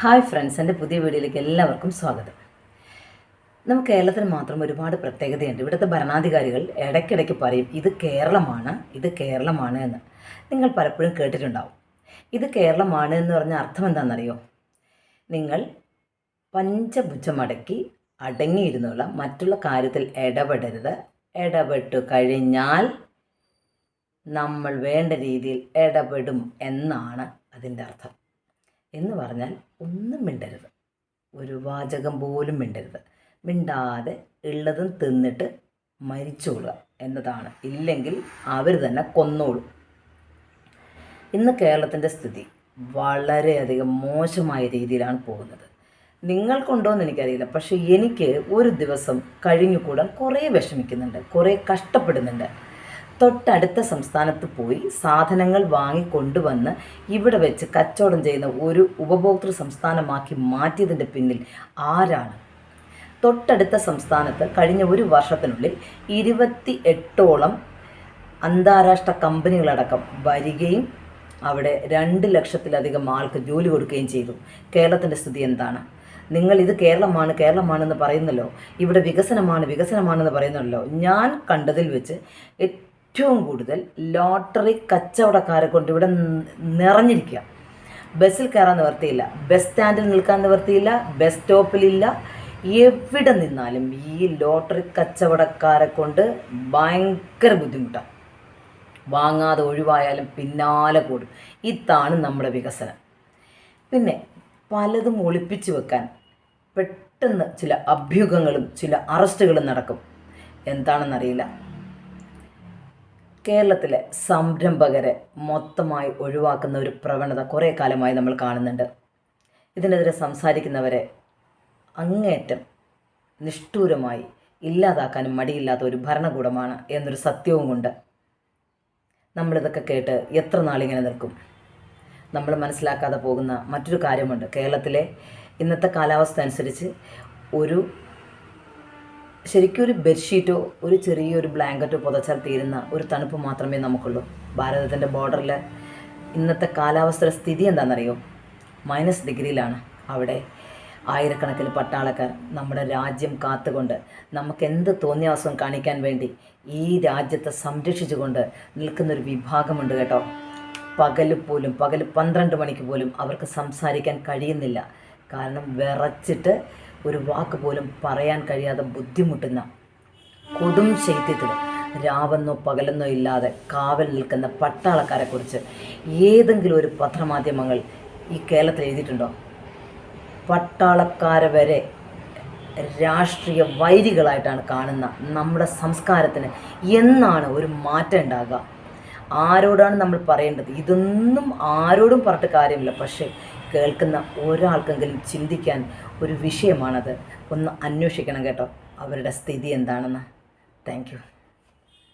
Hi friends എന്റെ പുതിയ വീഡിയോയിലേക്ക് എല്ലാവർക്കും സ്വാഗതം. നമുക്ക് കേരളത്തിന് മാത്രം ഒരുപാട് പ്രത്യേകതയുണ്ട്. ഇവിടുത്തെ ഭരണാധികാരികൾ ഇടയ്ക്കിടയ്ക്ക് പറയും ഇത് കേരളമാണ് ഇത് കേരളമാണ് എന്ന്. നിങ്ങൾ പലപ്പോഴും കേട്ടിട്ടുണ്ടാവും. ഇത് കേരളമാണ് എന്ന് പറഞ്ഞ അർത്ഥം എന്താണെന്നറിയോ? നിങ്ങൾ പഞ്ചഭുജമടക്കി അടങ്ങിയിരുന്നുള്ള മറ്റുള്ള കാര്യത്തിൽ ഇടപെടരുത്. ഇടപെട്ടു കഴിഞ്ഞാൽ നമ്മൾ വേണ്ട രീതിയിൽ ഇടപെടും എന്നാണ് അതിന്റെ അർത്ഥം. എന്ന് പറഞ്ഞാൽ ഒന്നും മിണ്ടരുത്. ഒരു വാചകം പോലും മിണ്ടരുത്. മിണ്ടാതെ ഉള്ളതും തിന്നിട്ട് മരിച്ചോളുക എന്നതാണ്. ഇല്ലെങ്കിൽ അവർ തന്നെ കൊന്നോളും. ഇന്ന് കേരളത്തിന്റെ സ്ഥിതി വളരെയധികം മോശമായ രീതിയിലാണ് പോകുന്നത്. നിങ്ങൾക്കുണ്ടോ എന്ന് എനിക്കറിയില്ല. പക്ഷേ എനിക്ക് ഒരു ദിവസം കഴിഞ്ഞുകൂടാൻ കുറേ വിഷമിക്കുന്നുണ്ട്. കുറേ കഷ്ടപ്പെടുന്നുണ്ട്. തൊട്ടടുത്ത സംസ്ഥാനത്ത് പോയി സാധനങ്ങൾ വാങ്ങിക്കൊണ്ടുവന്ന് ഇവിടെ വെച്ച് കച്ചവടം ചെയ്യുന്ന ഒരു ഉപഭോക്തൃ സംസ്ഥാനമാക്കി മാറ്റിയതിന്റെ പിന്നിൽ ആരാണ്? തൊട്ടടുത്ത സംസ്ഥാനത്ത് കഴിഞ്ഞ ഒരു വർഷത്തിനുള്ളിൽ ഇരുപത്തി എട്ടോളം അന്താരാഷ്ട്ര കമ്പനികളടക്കം വരികയും അവിടെ രണ്ട് ലക്ഷത്തിലധികം ആൾക്ക് ജോലി കൊടുക്കുകയും ചെയ്തു. കേരളത്തിന്റെ സ്ഥിതി എന്താണ്? നിങ്ങൾ ഇത് കേരളമാണ് കേരളമാണെന്ന് പറയുന്നല്ലോ. ഇവിടെ വികസനമാണ് വികസനമാണെന്ന് പറയുന്നല്ലോ. ഞാൻ കണ്ടതിൽ വെച്ച് ഏറ്റവും കൂടുതൽ ലോട്ടറി കച്ചവടക്കാരെ കൊണ്ട് ഇവിടെ നിറഞ്ഞിരിക്കുക. ബസ്സിൽ കയറാൻ നിവർത്തിയില്ല. ബസ് സ്റ്റാൻഡിൽ നിൽക്കാൻ നിവർത്തിയില്ല. ബസ് സ്റ്റോപ്പിലില്ല. എവിടെ നിന്നാലും ഈ ലോട്ടറി കച്ചവടക്കാരെ കൊണ്ട് ഭയങ്കര ബുദ്ധിമുട്ടാണ് വാങ്ങാതെ ഒഴിവായാലും പിന്നാലെ കൂടും. ഇതാണ് നമ്മുടെ വികസനം. പിന്നെ പലതും ഒളിപ്പിച്ചു വെക്കാൻ പെട്ടെന്ന് ചില അഭ്യൂഹങ്ങളും ചില അറസ്റ്റുകളും നടക്കും. എന്താണെന്നറിയില്ല. കേരളത്തിലെ സംരംഭകരെ മൊത്തമായി ഒഴിവാക്കുന്ന ഒരു പ്രവണത കുറേ കാലമായി നമ്മൾ കാണുന്നുണ്ട്. ഇതിനെതിരെ സംസാരിക്കുന്നവരെ അങ്ങേറ്റം നിഷ്ഠൂരമായി ഇല്ലാതാക്കാനും മടിയില്ലാത്ത ഒരു ഭരണകൂടമാണ് എന്നൊരു സത്യവും കൊണ്ട് നമ്മളിതൊക്കെ കേട്ട് എത്ര നാളിങ്ങനെ നിൽക്കും? നമ്മൾ മനസ്സിലാക്കാതെ പോകുന്ന മറ്റൊരു കാര്യമുണ്ട്. കേരളത്തിലെ ഇന്നത്തെ കാലാവസ്ഥ അനുസരിച്ച് ഒരു ശരിക്കും ഒരു ബെഡ്ഷീറ്റോ ഒരു ചെറിയൊരു ബ്ലാങ്കറ്റോ പുതച്ചാൽ തീരുന്ന ഒരു തണുപ്പ് മാത്രമേ നമുക്കുള്ളൂ. ഭാരതത്തിന്റെ ബോർഡറിൽ ഇന്നത്തെ കാലാവസ്ഥയുടെ സ്ഥിതി എന്താണെന്നറിയോ? മൈനസ് ഡിഗ്രിയിലാണ് അവിടെ ആയിരക്കണക്കിന് പട്ടാളക്കാർ നമ്മുടെ രാജ്യം കാത്തുകൊണ്ട് നമുക്ക് എന്ത് തോന്നിയാസം കാണിക്കാൻ വേണ്ടി ഈ രാജ്യത്തെ സംരക്ഷിച്ചുകൊണ്ട് നിൽക്കുന്നൊരു വിഭാഗമുണ്ട് കേട്ടോ. പകൽ പോലും പകൽ പന്ത്രണ്ട് മണിക്ക് പോലും അവർക്ക് സംസാരിക്കാൻ കഴിയുന്നില്ല. കാരണം വിറച്ചിട്ട് ഒരു വാക്ക് പോലും പറയാൻ കഴിയാതെ ബുദ്ധിമുട്ടുന്ന കൊടും ശൈത്യത്തിൽ രാവെന്നോ പകലെന്നോ ഇല്ലാതെ കാവൽ നിൽക്കുന്ന പട്ടാളക്കാരെക്കുറിച്ച് ഏതെങ്കിലും ഒരു പത്രമാധ്യമങ്ങൾ ഈ കേരളത്തിൽ എഴുതിയിട്ടുണ്ടോ? പട്ടാളക്കാരെ വരെ രാഷ്ട്രീയ വൈരികളായിട്ടാണ് കാണുന്ന നമ്മുടെ സംസ്കാരത്തിന് എന്നാണ് ഒരു മാറ്റം ഉണ്ടാകുക ആരോടാണ് നമ്മൾ പറയേണ്ടത്? ഇതൊന്നും ആരോടും പറഞ്ഞിട്ട് കാര്യമില്ല. പക്ഷേ കേൾക്കുന്ന ഒരാൾക്കെങ്കിലും ചിന്തിക്കാൻ ഒരു വിഷയമാണത്. ഒന്ന് അന്വേഷിക്കണം കേട്ടോ. അവരുടെ സ്ഥിതി എന്താണെന്ന്. താങ്ക്